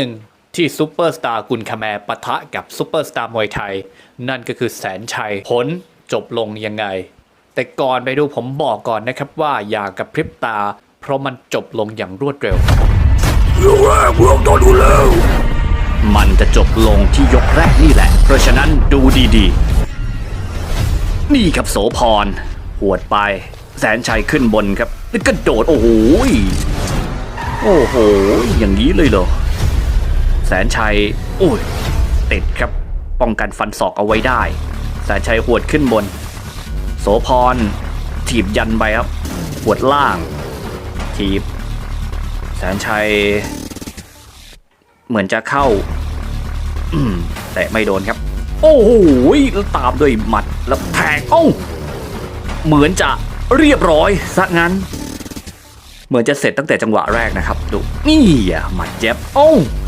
ึ่งที่ซูเปอร์สตาร์กุลคาแมร์ปะทะกับซูเปอร์สตาร์มวยไทย นั่นก็คือแสนชัยผลจบลงยังไง แต่ก่อนไปดูผมบอกก่อนนะครับว่าอย่ากระพริบตา เพราะมันจบลงอย่างรวดเร็วเรื่องแรกเรื่องดูแล้วมันจะจบลงที่ยกแรกนี่แหละ เพราะฉะนั้นดูดีๆ นี่ครับโสพร หวดไป แสนชัยขึ้นบนครับแล้วกระโดดโอ้โห โอ้โห อย่างนี้เลยเหรอ แสนชัยโอ้ยติดครับป้องกันฟันศอกเอาไว้ได้ แสนชัยหวดขึ้นบน โสพรถีบยันไปครับหวดล่าง ถีบ แสนชัย เหมือนจะเข้าแต่ไม่โดนครับ โอ้โหแล้วตามด้วยหมัดแล้วแทงโอ้าเหมือนจะเรียบร้อยซะงั้น เหมือนจะเสร็จตั้งแต่จังหวะแรกนะครับ ดูนี่อะหมัดเจ็บ โอ้า